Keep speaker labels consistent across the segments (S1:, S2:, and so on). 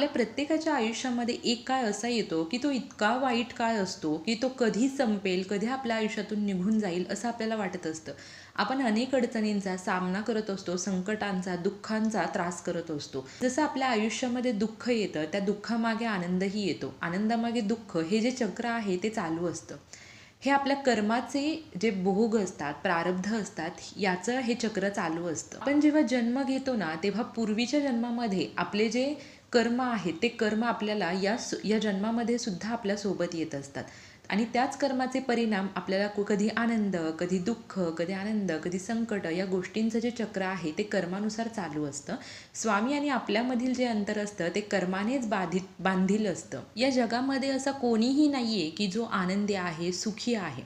S1: आपल्या प्रत्येकाच्या आयुष्यामध्ये एक काळ असा येतो की तो इतका वाईट काळ असतो की तो कधी संपेल कधी आपल्या आयुष्यातून निघून जाईल असं आपल्याला वाटत असतं. आपण अनेक अडचणींचा सामना करत असतो संकटांचा दुःखांचा त्रास करत असतो. जसं आपल्या आयुष्यामध्ये दुःख येतं त्या दुःखामागे आनंदही येतो. आनंदामागे दुःख हे जे चक्र आहे ते चालू असतं. हे आपल्या कर्माचे जे भोग असतात प्रारब्ध असतात याचं हे चक्र चालू असतं. आपण जेव्हा जन्म घेतो ना तेव्हा पूर्वीच्या जन्मामध्ये आपले जे कर्म आहेत ते कर्म आपल्याला या या जन्मामध्ये सुद्धा आपल्यासोबत येत असतात. आणि त्याच कर्माचे परिणाम आपल्याला कधी आनंद कधी दुःख कधी आनंद कधी संकट या गोष्टींचं जे चक्र आहे ते कर्मानुसार चालू असतं. स्वामी आणि आपल्यामधील जे अंतर असतं ते कर्मानेच बाधित बांधील असतं. या जगामध्ये असा कोणीही नाही आहे की जो आनंदी आहे सुखी आहे.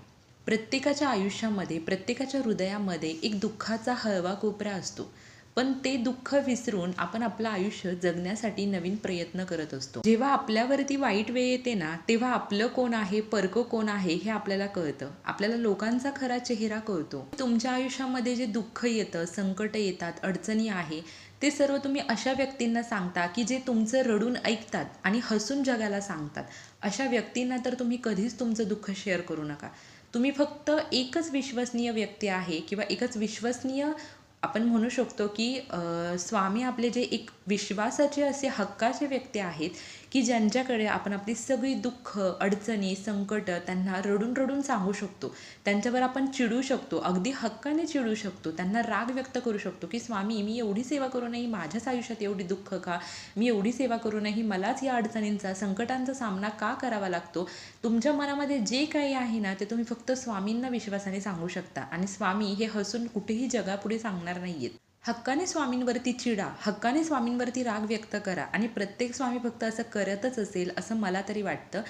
S1: प्रत्येकाच्या आयुष्यामध्ये प्रत्येकाच्या हृदयामध्ये एक दुःखाचा हळवा कोपरा असतो. पण ते दुःख विसरून आपण आपलं आयुष्य जगण्यासाठी नवीन प्रयत्न करत असतो. जेव्हा आपल्यावरती वाईट वेळ येते ना तेव्हा आपलं कोण आहे परक कोण आहे हे आपल्याला कळतं. आपल्याला लोकांचा खरा चेहरा कळतो. तुमच्या आयुष्यामध्ये जे दुःख येतं संकट येतात अडचणी आहे ते सर्व तुम्ही अशा व्यक्तींना सांगता की जे तुमचं रडून ऐकतात आणि हसून जगाला सांगतात. अशा व्यक्तींना तर तुम्ही कधीच तुमचं दुःख शेअर करू नका. तुम्ही फक्त एकच विश्वसनीय व्यक्ती आहे किंवा एकच विश्वसनीय आपण म्हणू शकतो की स्वामी आपले जे एक विश्वासाचे असे हक्काचे व्यक्ती आहेत की ज्यांच्याकडे आपण आपली सगळी दुःख अडचणी संकट त्यांना रडून रडून सांगू शकतो. त्यांच्यावर आपण चिडू शकतो. अगदी हक्काने चिडू शकतो. त्यांना राग व्यक्त करू शकतो की स्वामी मी एवढी सेवा करूनही माझ्याच आयुष्यात एवढी दुःख का? मी एवढी सेवा करूनही मलाच या अडचणींचा संकटांचा सामना का करावा लागतो? तुमच्या मनामध्ये जे काही आहे ना ते तुम्ही फक्त स्वामींना विश्वासाने सांगू शकता. आणि स्वामी हे हसून कुठेही जगापुढे सांगणार नाहीयेत. हक्काने स्वामींवरती चिडा हक्काने स्वामींवरती राग व्यक्त करा आणि प्रत्येक स्वामी फक्त असं करतच असेल असं मला तरी वाटतं.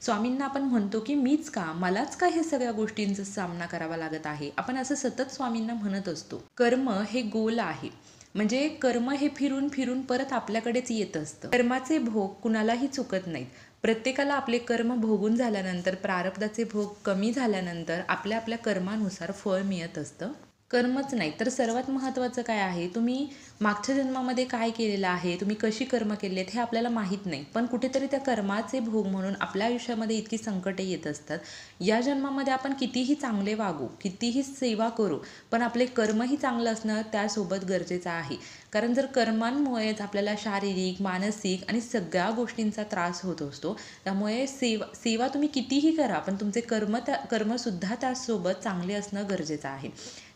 S1: स्वामींना आपण म्हणतो की मीच का? मलाच का हे सगळ्या गोष्टींचा सामना करावा लागत आहे? आपण असं सतत स्वामींना म्हणत असतो. कर्म हे गोल आहे. म्हणजे कर्म हे फिरून फिरून परत आपल्याकडेच येत असतं. कर्माचे भोग कुणालाही चुकत नाहीत. प्रत्येकाला आपले कर्म भोगून झाल्यानंतर प्रारब्धाचे भोग कमी झाल्यानंतर आपल्या आपल्या कर्मानुसार फळ मिळत असतं. कर्मच नाही. तर सर्वात महत्त्वाचं काय आहे? तुम्ही मागच्या जन्मामध्ये काय केलेलं आहे? तुम्ही कशी कर्म केली आहेत हे आपल्याला माहीत नाही. पण कुठेतरी त्या कर्माचे भोग म्हणून आपल्या आयुष्यामध्ये इतकी संकटे येत असतात. या जन्मामध्ये आपण कितीही चांगले वागू कितीही सेवा करू पण आपले कर्मही चांगलं असणं त्यासोबत गरजेचं आहे. कारण जर कर्मांमुळेच आपल्याला शारीरिक मानसिक आणि सगळ्या गोष्टींचा त्रास होत असतो त्यामुळे सेवा सेवा तुम्ही कितीही करा पण तुमचे कर्म त्या कर्मसुद्धा त्यासोबत चांगले असणं गरजेचं आहे.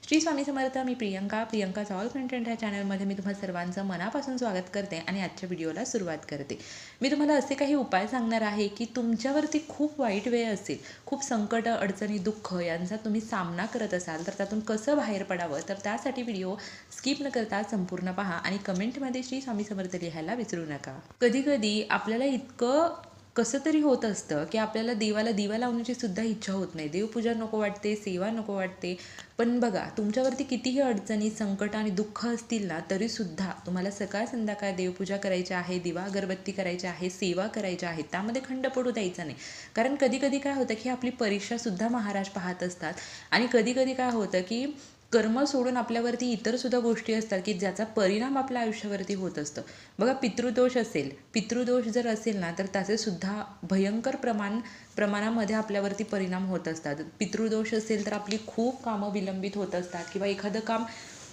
S1: श्री स्वामी समर्थ मी प्रियंका. प्रियंकाचा ऑल कंटेंट ह्या चॅनलमध्ये मी तुम्हा सर्वांचं मनापासून स्वागत करते आणि आजच्या व्हिडिओला सुरुवात करते. मी तुम्हाला असे काही उपाय सांगणार आहे की तुमच्यावरती खूप वाईट वेळ असेल खूप संकट अडचणी दुःख यांचा तुम्ही सामना करत असाल तर त्यातून कसं बाहेर पडावं तर त्यासाठी व्हिडिओ स्किप न करता संपूर्ण पहा आणि कमेंटमध्ये श्री स्वामी समर्थ लिहायला विसरू नका. कधी कधी आपल्याला इतकं कसं तरी होत असतं की आपल्याला देवाला दिवा लावण्याची सुद्धा इच्छा होत नाही. देवपूजा नको वाटते सेवा नको वाटते. पण बघा तुमच्यावरती कितीही अडचणी संकट आणि दुःख असतील ना तरीसुद्धा तुम्हाला सकाळ संध्याकाळ देवपूजा करायची आहे दिवा अगरबत्ती करायची आहे सेवा करायची आहे त्यामध्ये खंड पडू द्यायचा नाही. कारण कधी कधी काय होतं की आपली परीक्षासुद्धा महाराज पाहत असतात. आणि कधी कधी काय होतं की कर्म सोडून आपल्यावरती इतर सुद्धा गोष्टी असतात की ज्याचा परिणाम आपल्या आयुष्यावरती होत असतं. बघा पितृदोष असेल पितृदोष जर असेल ना तर त्याचे सुद्धा भयंकर प्रमाण प्रमाणामध्ये आपल्यावरती परिणाम होत असतात. पितृदोष असेल तर आपली खूप कामं विलंबित होत असतात किंवा एखादं काम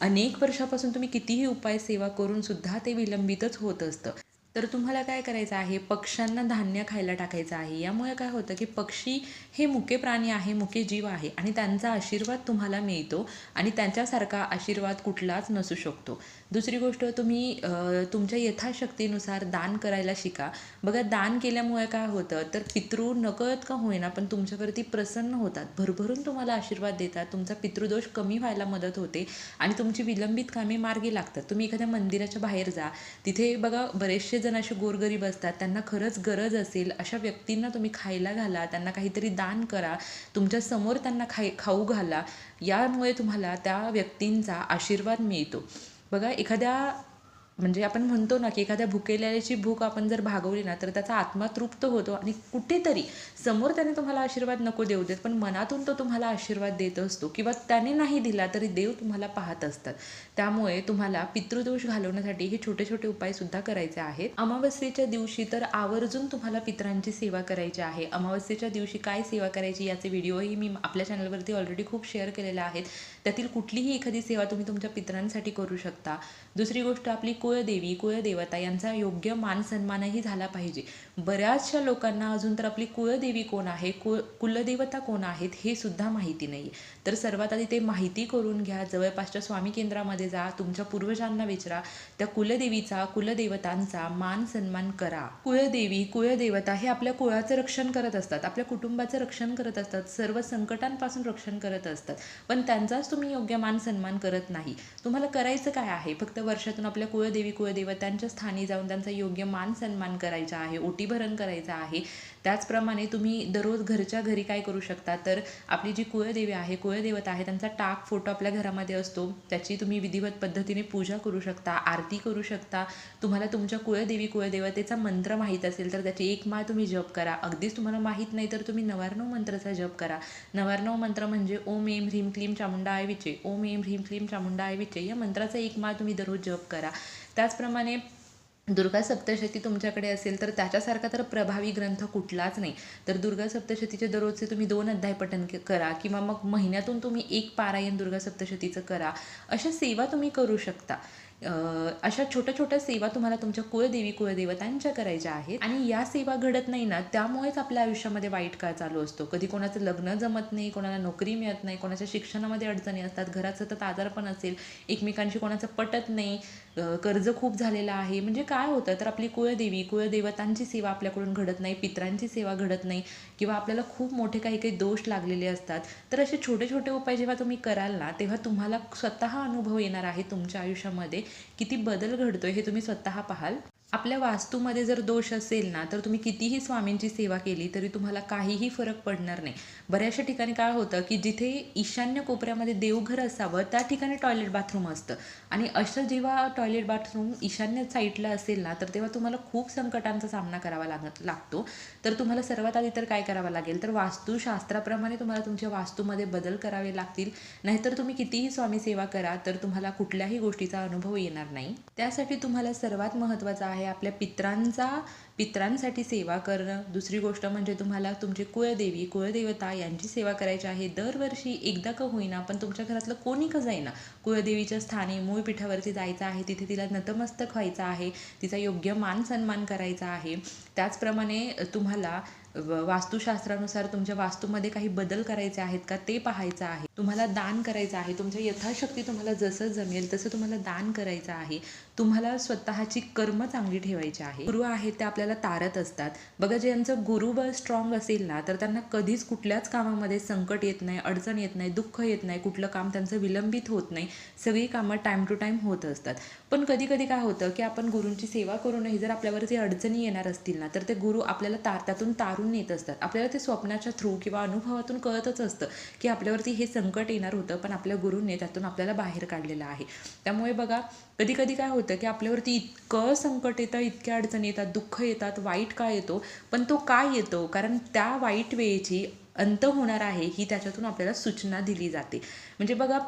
S1: अनेक वर्षापासून तुम्ही कितीही उपाय सेवा करून सुद्धा ते विलंबितच होत असतं. तर तुम्हाला काय करायचं आहे? पक्ष्यांना धान्य खायला टाकायचं आहे. यामुळे काय होतं की पक्षी हे मुके प्राणी आहे मुके जीव आहे आणि त्यांचा आशीर्वाद तुम्हाला मिळतो आणि त्यांच्यासारखा आशीर्वाद कुठलाच नसू शकतो. दुसरी गोष्ट तुम्ही तुमच्या यथाशक्तीनुसार दान करायला शिका. बघा दान केल्यामुळे काय होतं? तर पितृ नकळत का होईना पण तुमच्यावरती प्रसन्न होतात. भरभरून तुम्हाला आशीर्वाद देतात. तुमचा पितृदोष कमी व्हायला मदत होते आणि तुमची विलंबित कामे मार्गी लागतात. तुम्ही एखाद्या मंदिराच्या बाहेर जा. तिथे बघा बरेचसे जण असे गोरगरीब असतात त्यांना खरंच गरज असेल अशा व्यक्तींना तुम्ही खायला घाला त्यांना काहीतरी दान करा तुमच्यासमोर त्यांना खाय खाऊ घाला यामुळे तुम्हाला त्या व्यक्तींचा आशीर्वाद मिळतो. बघा एखाद्या म्हणजे आपण म्हणतो ना की एखाद्या भुकेल्याची भूक आपण जर भागवली ना तर त्याचा आत्मा तृप्त होतो आणि कुठेतरी समोर त्याने तुम्हाला आशीर्वाद नको देऊ देत पण मनातून तो तुम्हाला आशीर्वाद देत असतो किंवा त्याने नाही दिला तरी देव तुम्हाला पाहत असतात. त्यामुळे तुम्हाला पितृदोष घालवण्यासाठी हे छोटे छोटे उपाय सुद्धा करायचे आहेत. अमावस्येच्या दिवशी तर आवर्जून तुम्हाला पितरांची सेवा करायची आहे. अमावस्येच्या दिवशी काय सेवा करायची याचे व्हिडिओही मी आपल्या चॅनलवरती ऑलरेडी खूप शेअर केलेले आहेत. त्यातील कुठलीही एखादी सेवा तुम्ही तुमच्या पितरांसाठी करू शकता. दुसरी गोष्ट आपली कुळदेवी कुळदेवता यांचा योग्य मान सन्मानही झाला पाहिजे. बऱ्याचशा लोकांना अजून तर आपली कुळदेवी कोण आहे कुळ कुलदेवता कोण आहेत हे सुद्धा माहिती नाही तर सर्वात आधी ते माहिती करून घ्या. जवळपासच्या स्वामी केंद्रामध्ये जा तुमच्या पूर्वजांना विचारा. त्या कुलदेवीचा कुलदेवतांचा मान सन्मान करा. कुळदेवी कुळदेवता हे आपल्या कुळाचं रक्षण करत असतात. आपल्या कुटुंबाचं रक्षण करत असतात. सर्व संकटांपासून रक्षण करत असतात. पण त्यांचाच तुम्ही योग्य मान सन्मान करत नाही. तुम्हाला करायचं काय आहे? फक्त वर्षातून आपल्या कुळदेवी कुळदेवतांच्या स्थानी जाऊन त्यांचा योग्य मान सन्मान करायचा आहे ओटी भरण करायचं आहे. त्याचप्रमाणे तुम्ही दररोज घरच्या घरी काय करू शकता? तर आपली जी कुळदेवी आहे कुळदेवता आहे त्यांचा टाक फोटो आपल्या घरामध्ये असतो. त्याची तुम्ही विधिवत पद्धतीने पूजा करू शकता आरती करू शकता. तुम्हाला तुमच्या कुळदेवी कुळदेवतेचा मंत्र माहीत असेल तर त्याची एक माळ तुम्ही जप करा. अगदीच तुम्हाला माहीत नाही तर तुम्ही नवारणव मंत्राचा जप करा. नवारणव मंत्र म्हणजे ओम एम ह्रीम क्लीम चामुंडा आय विचे. ओम एम ह्रीम क्लीम चामुंडा आय विचे या मंत्राचा एक माळ तुम्ही दररोज जप करा. त्याचप्रमाणे दुर्गा सप्तशती तुमच्याकडे असेल तर त्याच्यासारखा तर प्रभावी ग्रंथ कुठलाच नाही. तर दुर्गा सप्तशतीचे दररोजचे तुम्ही दोन अध्याय पठण करा किंवा मग महिन्यातून तुम्ही एक पारायण दुर्गा सप्तशतीचं करा. अशा सेवा तुम्ही करू शकता. अशा छोट्या छोट्या सेवा तुम्हाला तुमच्या कुळदेवी कुळदेवतांच्या करायच्या आहेत. आणि या सेवा घडत नाही ना त्यामुळेच आपल्या आयुष्यामध्ये वाईट काळ चालू असतो. कधी कोणाचं लग्न जमत नाही कोणाला नोकरी मिळत नाही कोणाच्या शिक्षणामध्ये अडचणी असतात घरात सतत आजारपण असेल एकमेकांशी कोणाचं पटत नाही कर्ज खूप झालेलं आहे. म्हणजे काय होतं तर आपली कुळदेवी कुळदेवतांची सेवा आपल्याकडून घडत नाही पित्रांची सेवा घडत नाही किंवा आपल्याला खूप मोठे काही काही दोष लागलेले असतात. तर असे छोटे छोटे उपाय जेव्हा तुम्ही कराल ना तेव्हा तुम्हाला स्वतः अनुभव येणार आहे तुमच्या आयुष्यामध्ये. किती बदल घडतोय हे तुम्ही स्वतः पाहाल. आपल्या वास्तूमध्ये जर दोष असेल ना तर तुम्ही कितीही स्वामींची सेवा केली तरी तुम्हाला काहीही फरक पडणार नाही. बऱ्याचशा ठिकाणी काय होतं की जिथे ईशान्य कोपऱ्यामध्ये देवघर असावं त्या ठिकाणी टॉयलेट बाथरूम असतं. आणि असं जेव्हा टॉयलेट बाथरूम ईशान्य साईडला असेल ना तर तेव्हा तुम्हाला खूप संकटांचा सामना करावा लागत लागतो. तर तुम्हाला सर्वात आधी तर काय करावं लागेल? तर वास्तुशास्त्राप्रमाणे तुम्हाला तुमच्या वास्तूमध्ये बदल करावे लागतील. नाहीतर तुम्ही कितीही स्वामी सेवा करा तर तुम्हाला कुठल्याही गोष्टीचा अनुभव येणार नाही. त्यासाठी तुम्हाला सर्वात महत्त्वाचं आहे आपल्या पित्रांचा पित्रांसाठी सेवा करणं. दुसरी गोष्ट म्हणजे तुम्हाला तुमची कुळदेवी कुळदेवता यांची सेवा करायची आहे. दरवर्षी एकदा का होईना पण तुमच्या घरातलं कोणी का जाईना कुळदेवीच्या स्थानी मूळ पीठावरती जायचं आहे तिथे तिला नतमस्तक व्हायचं आहे तिचा योग्य मान सन्मान करायचा आहे. त्याचप्रमाणे तुम्हाला वास्तुशास्त्रानुसार तुमच्या वास्तूमध्ये काही बदल करायचे आहेत का ते पाहायचं आहे. तुम्हाला दान करायचं आहे. तुमच्या यथाशक्ती तुम्हाला जसं जमेल तसं तुम्हाला दान करायचं आहे. तुम्हाला स्वतःची कर्म चांगली ठेवायची आहे. गुरु आहेत ते आपल्याला तारत असतात. बघा ज्यांचं गुरुबळ स्ट्रॉंग असेल ना तर त्यांना कधीच कुठल्याच कामामध्ये संकट येत नाही अडचण येत नाही दुःख येत नाही कुठलं काम त्यांचं विलंबित होत नाही. सगळी कामं टाईम टू टाईम होत असतात. पण कधी कधी काय होतं की आपण गुरूंची सेवा करूनही जर आपल्यावरती अडचणी येणार असतील ना तर ते गुरु आपल्याला तार त्यातून तारून नेत असतात. आपल्याला ते स्वप्नाच्या थ्रू किंवा अनुभवातून कळतच असतं की आपल्यावरती हे संकट येणार होतं पण आपल्या गुरूंनी त्यातून आपल्याला बाहेर काढलेलं आहे. त्यामुळे बघा कधी कधी काय होतं की आपल्यावरती इतकं संकट येतं इतक्या अडचणी येतात दुःख येतात वाईट का येतो पण तो काय येतो? कारण त्या वाईट वेळेची अंत होणार आहे ही त्याच्यातून आपल्याला सूचना दिली जाते. म्हणजे बघा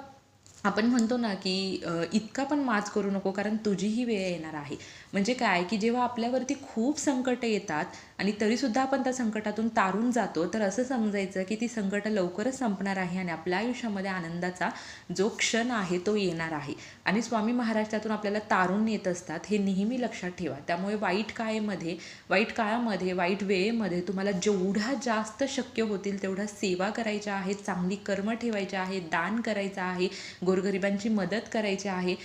S1: आपण म्हणतो ना की इतका पण माज करू नको कारण तुझीही वेळ येणार आहे. म्हणजे काय की जेव्हा आपल्यावरती खूप संकट येतात आणि तरीसुद्धा आपण त्या संकटातून तारून जातो तर असं समजायचं की ती संकटं लवकरच संपणार आहे आणि आपल्या आयुष्यामध्ये आनंदाचा जो क्षण आहे तो येणार आहे. आणि स्वामी महाराष्ट्रातून आपल्याला तारून येत असतात हे नेहमी लक्षात ठेवा. त्यामुळे वाईट काळेमध्ये वाईट काळामध्ये वाईट वेळेमध्ये तुम्हाला जेवढा जास्त शक्य होतील तेवढ्या सेवा करायच्या आहेत चांगली कर्म ठेवायची आहे दान करायचं आहे गोरगरिबांची मदत करायची आहे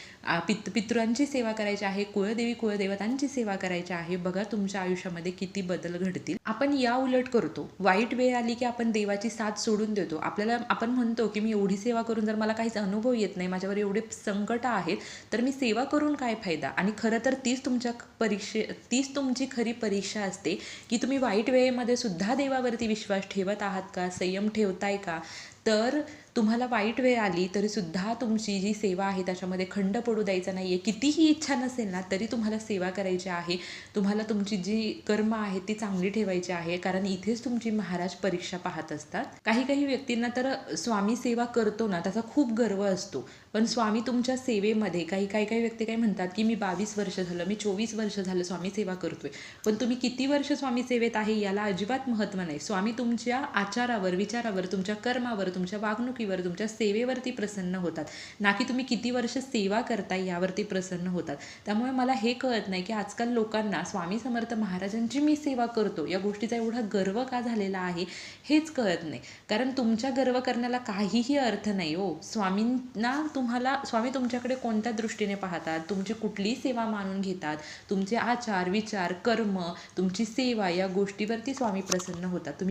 S1: पित पितृंची सेवा करायची आहे कुळदेवी कुळदेवतांची सेवा करायची आहे. बघा तुमच्या आयुष्यामध्ये किती बदल घडतील. आपण या उलट करतो. वाईट वेळ आली की आपण देवाची साथ सोडून देतो. आपल्याला आपण म्हणतो की मी एवढी सेवा करून जर मला काहीच अनुभव येत नाही माझ्यावर एवढे संकट आहेत तर मी सेवा करून काय फायदा? आणि खरं तर तीच तुमच्या परीक्षे तीच तुमची खरी परीक्षा असते की तुम्ही वाईट वेळेमध्ये सुद्धा देवावरती विश्वास ठेवत आहात का? संयम ठेवताय का? तर तुम्हाला वाईट वेळ आली तरीसुद्धा तुमची जी सेवा आहे त्याच्यामध्ये खंड पडू द्यायचा नाही आहे कितीही इच्छा नसेल ना तरी तुम्हाला सेवा करायची आहे. तुम्हाला तुमची जी कर्म आहे ती चांगली ठेवायची आहे. कारण इथेच तुमची महाराज परीक्षा पाहत असतात. काही काही व्यक्तींना तर स्वामी सेवा करतो ना त्याचा खूप गर्व असतो. पण स्वामी तुमच्या सेवेमध्ये काही काही काही व्यक्ती काय म्हणतात की मी बावीस वर्ष झालं मी चोवीस वर्ष झालं स्वामी सेवा करतोय. पण तुम्ही किती वर्ष स्वामी सेवेत आहे याला अजिबात महत्त्व नाही. स्वामी तुमच्या आचारावर विचारावर तुमच्या कर्मावर तुमच्या वागणुकीवर तुमच्या सेवेवरती प्रसन्न होतात. ना की तुम्ही किती वर्ष सेवा करताय यावरती प्रसन्न होतात. त्यामुळे मला हे कळत नाही की आजकाल लोकांना स्वामी समर्थ महाराजांची मी सेवा करतो. या गोष्टीचा एवढा गर्व का झालेला आहे हेच कळत नाही. कारण तुमच्या गर्व करण्याला काहीही अर्थ नाही हो. स्वामींना तुम्हाला स्वामी तुमच्याकडे कोणत्या दृष्टीने पाहतात? तुमची कुठली सेवा मानून घेतात. तुमचे आचार विचार कर्म तुमची सेवा या गोष्टीवरती स्वामी प्रसन्न होतात. तुम्ही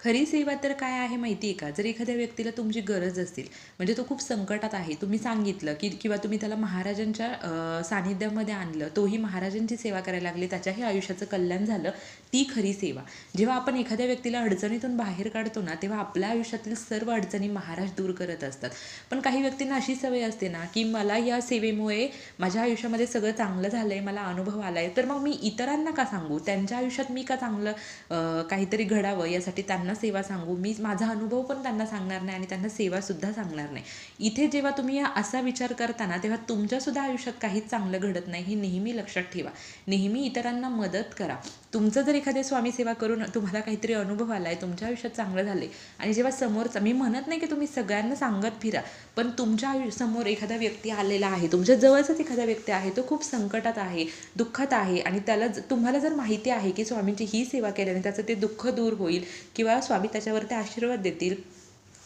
S1: खरी सेवा तर काय आहे माहिती आहे का? जर एखाद्या व्यक्तीला तुमची गरज असेल म्हणजे तो खूप संकटात आहे तुम्ही सांगितलं की किंवा तुम्ही त्याला महाराजांच्या सानिध्यामध्ये आणलं तोही महाराजांची सेवा करायला लागले त्याच्याही आयुष्याचं कल्याण झालं ती खरी सेवा. जेव्हा आपण एखाद्या व्यक्तीला अडचणीतून बाहेर काढतो ना तेव्हा आपल्या आयुष्यातील सर्व अडचणी महाराज दूर करत असतात. पण काही व्यक्तींना अशी सवय असते ना की मला या सेवेमुळे माझ्या आयुष्यामध्ये सगळं चांगलं झालं आहे मला अनुभव आला आहे तर मग मी इतरांना का सांगू? त्यांच्या आयुष्यात मी का चांगलं काहीतरी घडावं यासाठी त्यांना सेवा सांगू. मी माझा अनुभव पण त्यांना सांगणार नाही आणि त्यांना सेवासुद्धा सांगणार नाही. इथे जेव्हा तुम्ही या असा विचार करता ना तेव्हा तुमच्यासुद्धा आयुष्यात काहीच चांगलं घडत नाही हे नेहमी लक्षात ठेवा. नेहमी इतरांना मदत करा. तुमचं जर एखाद्या स्वामी सेवा करून तुम्हाला काहीतरी अनुभव आला आहे तुमच्या आयुष्यात चांगलं झालं आहे आणि जेव्हा समोरचा मी म्हणत नाही की तुम्ही सगळ्यांना सांगत फिरा पण तुमच्या आयु समोर एखादा व्यक्ती आलेला आहे तुमच्या जवळचाच एखादा व्यक्ती आहे तो खूप संकटात आहे दुःखात आहे आणि त्याला ज- तुम्हाला जर माहिती आहे की स्वामींची ही सेवा केल्याने त्याचं ते दुःख दूर होईल किंवा स्वामी त्याच्यावरती आशीर्वाद देतील.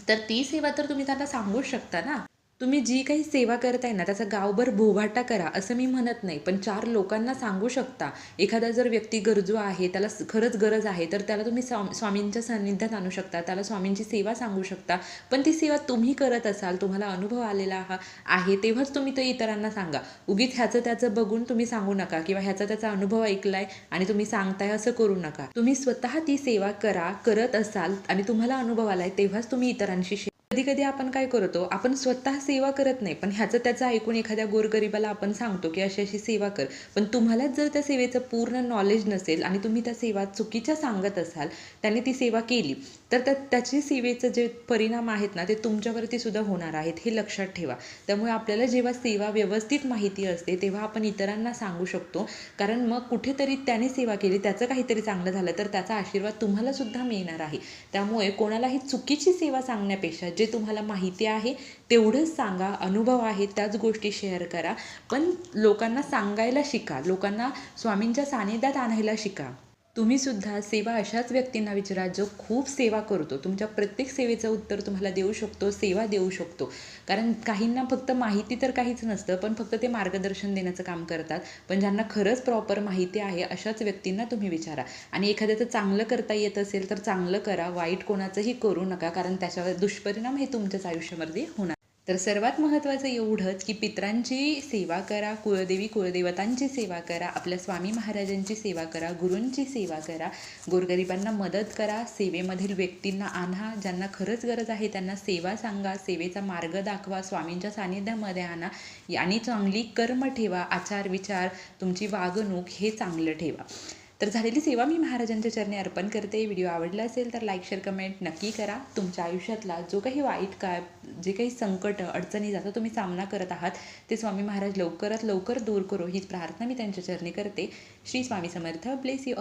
S1: तर ती सेवा तर तुम्ही त्यांना सांगूच शकता ना. तुम्ही जी काही सेवा करताय ना त्याचा गावभर भोभाटा करा असं मी म्हणत नाही. पण चार लोकांना सांगू शकता एखादा जर व्यक्ती गरजू आहे त्याला खरंच गरज आहे तर त्याला तुम्ही स्वाम स्वामींच्या सान्निध्यात आणू शकता त्याला स्वामींची सेवा सांगू शकता. पण ती सेवा तुम्ही करत असाल तुम्हाला अनुभव आलेला हा आहे तेव्हाच तुम्ही ते इतरांना सांगा. उगीच ह्याचं त्याचं बघून तुम्ही सांगू नका किंवा ह्याचा त्याचा अनुभव ऐकलाय आणि तुम्ही सांगताय असं करू नका. तुम्ही स्वतः ती सेवा करा करत असाल आणि तुम्हाला अनुभव आलाय तेव्हाच तुम्ही इतरांशी कधी कधी आपण काय करतो आपण स्वतः सेवा करत नाही पण ह्याचं त्याचं ऐकून एखाद्या गोरगरिबाला आपण सांगतो की अशी अशी सेवा कर. पण तुम्हालाच जर त्या सेवेचं पूर्ण नॉलेज नसेल आणि तुम्ही त्या सेवा चुकीच्या सांगत असाल त्याने ती सेवा केली तर त्या त्याची सेवेचं जे परिणाम आहेत ना ते तुमच्यावरती सुद्धा होणार आहेत हे लक्षात ठेवा. त्यामुळे आपल्याला जेव्हा सेवा व्यवस्थित माहिती असते तेव्हा आपण इतरांना सांगू शकतो. कारण मग कुठेतरी त्याने सेवा केली त्याचं काहीतरी चांगलं झालं तर त्याचा आशीर्वाद तुम्हाला सुद्धा मिळणार आहे. त्यामुळे कोणालाही चुकीची सेवा सांगण्यापेक्षा जे तुम्हाला माहिती आहे तेवढंच सांगा अनुभव आहे त्याच गोष्टी शेअर करा. पण लोकांना सांगायला शिका लोकांना स्वामींच्या सानिध्यात आणायला शिका. तुम्ही सुद्धा सेवा अशाच व्यक्तींना विचारा जो खूप सेवा करतो. तुमच्या प्रत्येक सेवेचं उत्तर तुम्हाला देऊ शकतो सेवा देऊ शकतो. कारण काहींना फक्त माहिती तर काहीच नसतं पण फक्त ते मार्गदर्शन देण्याचं काम करतात. पण ज्यांना खरंच प्रॉपर माहिती आहे अशाच व्यक्तींना तुम्ही विचारा. आणि एखाद्याचं चांगलं करता येत असेल तर चांगलं करा. वाईट कोणाचंही करू नका कारण त्याच्यावर दुष्परिणाम हे तुमच्याच आयुष्यामध्ये होणार. तर सर्वात महत्त्वाचं एवढंच की पित्रांची सेवा करा कुळदेवी कुळदेवतांची सेवा करा आपल्या स्वामी महाराजांची सेवा करा गुरूंची सेवा करा गोरगरिबांना मदत करा सेवेमधील व्यक्तींना आणा ज्यांना खरंच गरज आहे त्यांना सेवा सांगा सेवेचा मार्ग दाखवा स्वामींच्या सानिध्यामध्ये आणा आणि चांगली कर्म ठेवा आचार विचार तुमची वागणूक हे चांगलं ठेवा. तर झालेली सेवा मी महाराजांच्या चरणी अर्पण करते. व्हिडिओ आवडला असेल तर लाईक शेअर कमेंट नक्की करा. तुमच्या आयुष्यातला जो काही वाईट काळ जे काही संकट अडचणी जातो तुम्ही सामना करत आहात ते स्वामी महाराज लवकरात लवकर दूर करो. हीच प्रार्थना मी त्यांच्या चरणी करते. श्री स्वामी समर्थ. Bless you